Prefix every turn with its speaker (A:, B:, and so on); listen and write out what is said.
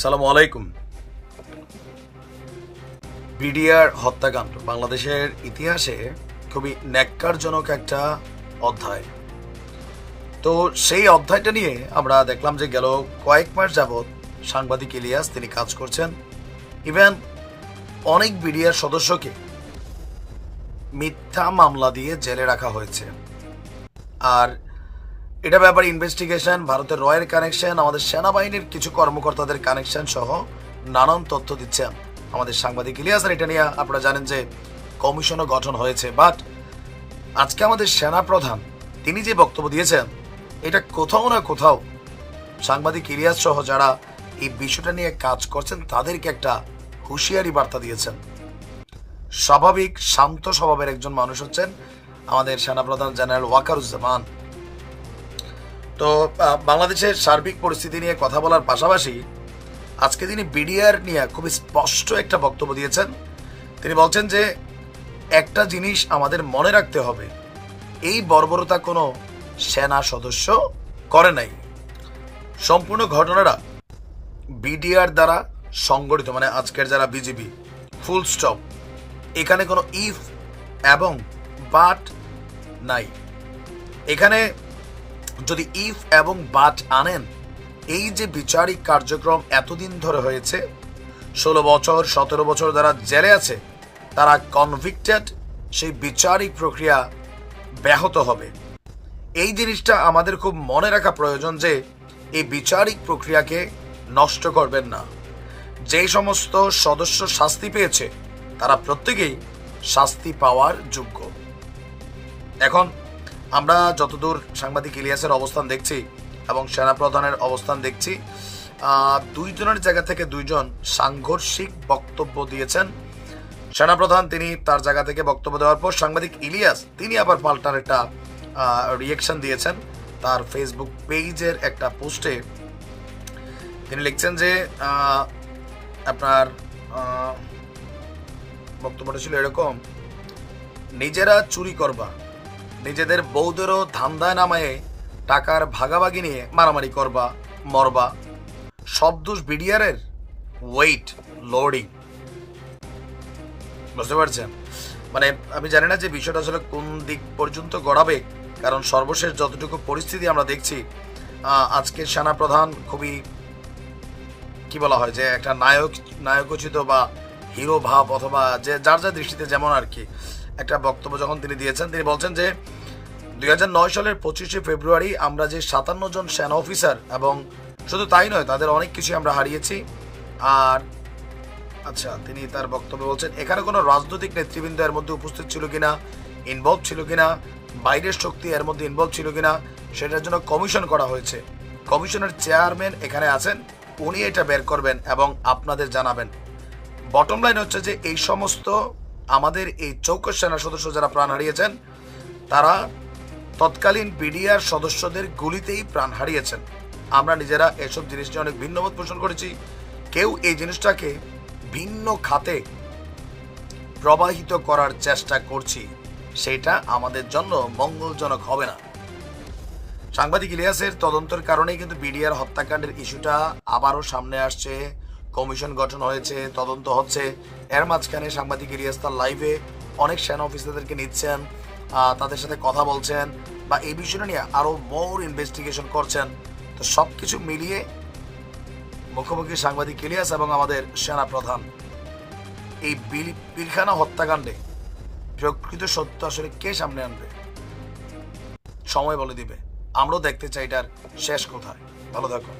A: সালামু আলাইকুম। বিডিআর হত্যাকাণ্ড বাংলাদেশের ইতিহাসে খুবই ন্যাক্কারজনক একটা অধ্যায়। তো সেই অধ্যায়টা নিয়ে আমরা দেখলাম যে গেল কয়েক মাস যাবৎ সাংবাদিক ইলিয়াস তিনি কাজ করছেন। ইভেন অনেক বিডিআর সদস্যকে মিথ্যা মামলা দিয়ে জেলে রাখা হয়েছে। আর এটা ব্যাপারে ইনভেস্টিগেশন ভারতের রয়ের কানেকশন আমাদের সেনাবাহিনীর কিছু কর্মকর্তাদের কানেকশন সহ নানান তথ্য দিচ্ছেন আমাদের সাংবাদিক ইলিয়াসের এটা নিয়ে আপনারা জানেন যে কমিশনও গঠন হয়েছে। বাট আজকে আমাদের সেনা প্রধান তিনি যে বক্তব্য দিয়েছেন, এটা কোথাও না কোথাও সাংবাদিক ইলিয়াস সহ যারা এই বিষয়টা নিয়ে কাজ করছেন, তাদেরকে একটা হুঁশিয়ারি বার্তা দিয়েছেন। স্বাভাবিক, শান্ত স্বভাবের একজন মানুষ হচ্ছেন আমাদের সেনাপ্রধান জেনারেল ওয়াকারুজ্জামান। তো বাংলাদেশের সার্বিক পরিস্থিতি নিয়ে কথা বলার পাশাপাশি আজকে তিনি বিডিআর নিয়ে খুব স্পষ্ট একটা বক্তব্য দিয়েছেন। তিনি বলছেন যে, একটা জিনিস আমাদের মনে রাখতে হবে, এই বর্বরতা কোনো সেনা সদস্য করে নাই। সম্পূর্ণ ঘটনাটা বিডিআর দ্বারা সংগঠিত মানে আজকের যারা বিজেপি ফুল স্টপ, এখানে কোনো ইফ এবং বাট নাই। এখানে যদি ইফ এবং বাট আনেন, এই যে বিচারিক কার্যক্রম এতদিন ধরে হয়েছে, ষোলো বছর, সতেরো বছর যারা জেলে আছে, তারা কনভিক্টেড সেই বিচারিক প্রক্রিয়া ব্যাহত হবে। এই জিনিসটা আমাদের খুব মনে রাখা প্রয়োজন যে, এই বিচারিক প্রক্রিয়াকে নষ্ট করবেন না। যেই সমস্ত সদস্য শাস্তি পেয়েছে, তারা প্রত্যেকেই শাস্তি পাওয়ার যোগ্য। এখন আমরা যতদূর সাংবাদিক ইলিয়াসের অবস্থান দেখছি এবং সেনাপ্রধানের অবস্থান দেখছি দুইজনের জায়গা থেকে দুইজন সাংঘর্ষিক বক্তব্য দিয়েছেন। সেনাপ্রধান তিনি তার জায়গা থেকে বক্তব্য দেওয়ার পর সাংবাদিক ইলিয়াস তিনি আবার পাল্টার একটা রিয়েকশন দিয়েছেন। তার ফেসবুক পেজের একটা পোস্টে তিনি লিখছেন যে আপনার বক্তব্যটা ছিল এরকম, নিজেরা চুরি করবা নিজেদের বৌদেরও ধান্দায় নামায়ে টাকার ভাগাভাগি নিয়ে মারামারি করবা মরবা। সব দোষ বিডিআরের? ওয়েট লোডিং বুঝতে পারছেন? মানে আমি জানি না যে বিষয়টা আসলে কোন দিক পর্যন্ত গড়াবে কারণ সর্বশেষ যতটুকু পরিস্থিতি আমরা দেখছি আহ, আজকের সেনাপ্রধান খুবই কি বলা হয় যে একটা নায়ক নায়কোচিত বা হিরো ভাব অথবা যে যার যার দৃষ্টিতে যেমন আর কি। একটা বক্তব্য যখন তিনি দিয়েছেন, তিনি বলছেন যে, দুই হাজার নয় সালের পঁচিশে ফেব্রুয়ারি আমরা যে সাতান্ন জন সেনা অফিসার এবং শুধু তাই নয়, তাদের অনেক কিছু আমরা হারিয়েছি। আর আচ্ছা তিনি তার বক্তব্যে বলছেন, এখানে কোনো রাজনৈতিক নেতৃবৃন্দ এর মধ্যে উপস্থিত ছিল কিনা? ইনভলভ ছিল কিনা? বাইরের শক্তি এর মধ্যে ইনভলভ ছিল কিনা? সেটার জন্য কমিশন করা হয়েছে। কমিশনের চেয়ারম্যান এখানে আছেন, উনি এটা বের করবেন এবং আপনাদের জানাবেন। বটম লাইন হচ্ছে যে, এই সমস্ত আমাদের এই চৌকস সেনা সদস্য যারা প্রাণ হারিয়েছেন, তারা তৎকালীন বিডিআর সদস্যদের গুলিতেই প্রাণ হারিয়েছেন। আমরা নিজেরা এসব জিনিস নিয়ে অনেক ভিন্নমত পোষণ করেছি। কেউ এই জিনিসটাকে ভিন্ন খাতে প্রবাহিত করার চেষ্টা করছি। সেটা আমাদের জন্য মঙ্গলজনক হবে না। সাংবাদিক ইলিয়াসের তদন্তের কারণেই কিন্তু বিডিআর হত্যাকাণ্ডের ইস্যুটা আবারও সামনে আসছে। কমিশন গঠন হয়েছে, তদন্ত হচ্ছে। এর মাঝখানে সাংবাদিক ইলিয়াস তার লাইভে অনেক সেনা অফিসারদেরকে নিচ্ছেন তাদের সাথে কথা বলছেন বা এই বিষয়টা নিয়ে আরও মোর ইনভেস্টিগেশন করছেন। তো সব কিছু মিলিয়ে মুখোমুখি সাংবাদিক ইলিয়াস এবং আমাদের সেনা প্রধান। এই পিলখানা হত্যাকাণ্ডে প্রকৃত সত্য আসলে কে সামনে আনবে? সময় বলে দিবে। আমরাও দেখতে চাই এটার শেষ কোথায়। ভালো থাকো।